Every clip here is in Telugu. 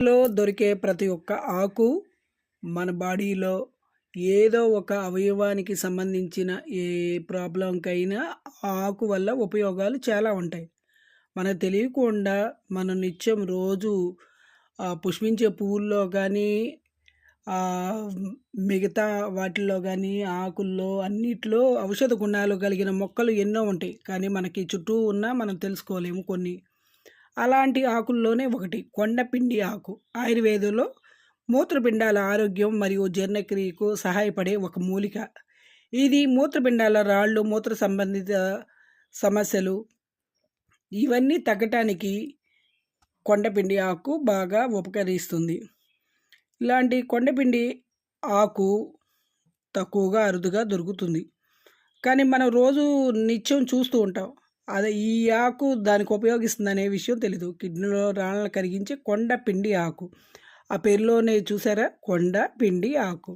లో దొరికే ప్రతి ఒక్క ఆకు మన బాడీలో ఏదో ఒక అవయవానికి సంబంధించిన ఏ ప్రాబ్లంకైనా ఆకు వల్ల ఉపయోగాలు చాలా ఉంటాయి. మనకు తెలియకుండా మనం నిత్యం రోజు పుష్పించే పువ్వుల్లో కానీ మిగతా వాటిల్లో కానీ ఆకుల్లో అన్నిట్లో ఔషధ గుణాలు కలిగిన మొక్కలు ఎన్నో ఉంటాయి. కానీ మనకి చుట్టూ ఉన్న మనం తెలుసుకోలేము కొన్ని. అలాంటి ఆకుల్లోనే ఒకటి కొండపిండి ఆకు. ఆయుర్వేదంలో మూత్రపిండాల ఆరోగ్యం మరియు జీర్ణక్రియకు సహాయపడే ఒక మూలిక. ఇది మూత్రపిండాల రాళ్ళు మూత్ర సంబంధిత సమస్యలు ఇవన్నీ తగ్గటానికి కొండపిండి ఆకు బాగా ఉపకరిస్తుంది. ఇలాంటి కొండపిండి ఆకు తక్కువగా అరుదుగా దొరుకుతుంది. కానీ మనం రోజు నిత్యం చూస్తూ ఉంటాం. అదే ఈ ఆకు దానికి ఉపయోగిస్తుంది అనే విషయం తెలీదు. కిడ్నీలో రాళ్ళను కరిగించే కొండ పిండి ఆకు. ఆ పేరులోనే చూసారా? కొండ పిండి ఆకు.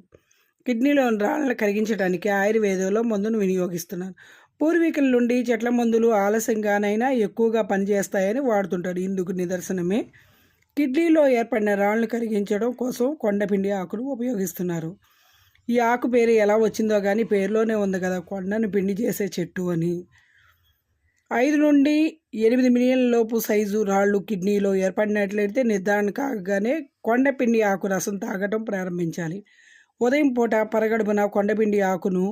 కిడ్నీలో రాళ్ళను కరిగించడానికి ఆయుర్వేదంలో మందును వినియోగిస్తున్నారు. పూర్వీకుల నుండి చెట్ల మందులు ఆలస్యంగానైనా ఎక్కువగా పనిచేస్తాయని వాడుతుంటారు. ఇందుకు నిదర్శనమే కిడ్నీలో ఏర్పడిన రాళ్ళను కరిగించడం కోసం కొండపిండి ఆకును ఉపయోగిస్తున్నారు. ఈ ఆకు పేరు ఎలా వచ్చిందో కానీ పేరులోనే ఉంది కదా. కొండను పిండి చేసే చెట్టు అని. ఐదు నుండి ఎనిమిది మిలియన్ లోపు సైజు రాళ్ళు కిడ్నీలో ఏర్పడినట్లయితే నిర్ధారణ కాగానే కొండపిండి ఆకు రసం తాగటం ప్రారంభించాలి. ఉదయం పూట పరగడుపున కొండపిండి ఆకును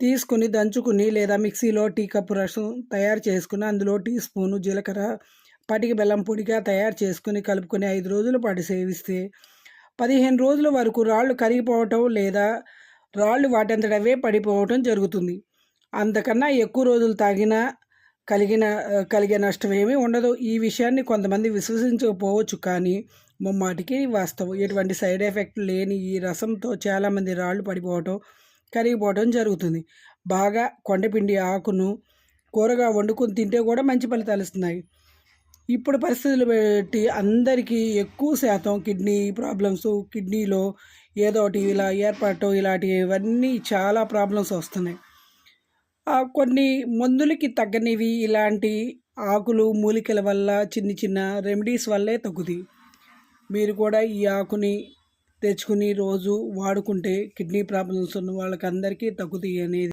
తీసుకుని దంచుకుని లేదా మిక్సీలో టీ కప్పు రసం తయారు చేసుకుని అందులో టీ స్పూను జీలకర్ర పటిక బెల్లం పొడిగా తయారు చేసుకుని కలుపుకొని ఐదు రోజుల పాటు సేవిస్తే పదిహేను రోజుల వరకు రాళ్ళు కరిగిపోవటం లేదా రాళ్ళు వాటంతటవే పడిపోవటం జరుగుతుంది. అంతకన్నా ఎక్కువ రోజులు తాగినా కలిగిన కలిగే నష్టం ఏమీ ఉండదు. ఈ విషయాన్ని కొంతమంది విశ్వసించకపోవచ్చు కానీ ముమ్మాటికి వాస్తవం. ఎటువంటి సైడ్ ఎఫెక్ట్ లేని ఈ రసంతో చాలామంది రాళ్ళు పడిపోవటం కరిగిపోవటం జరుగుతుంది. బాగా కొండపిండి ఆకును కూరగా వండుకొని తింటే కూడా మంచి ఫలితాలు ఇస్తున్నాయి. ఇప్పుడు పరిస్థితులు బట్టి అందరికీ ఎక్కువ శాతం కిడ్నీ ప్రాబ్లమ్స్ కిడ్నీలో ఏదో ఒకటి ఇలా ఏర్పడటం ఇలాంటివన్నీ చాలా ప్రాబ్లమ్స్ వస్తున్నాయి. కొన్ని మందులకి తగ్గనివి ఇలాంటి ఆకులు మూలికల వల్ల చిన్న చిన్న రెమెడీస్ వల్లే తగ్గుతాయి. మీరు కూడా ఈ ఆకుని తెచ్చుకుని రోజు వాడుకుంటే కిడ్నీ ప్రాబ్లమ్స్ ఉన్న వాళ్ళకందరికీ తగ్గుతాయి అనేది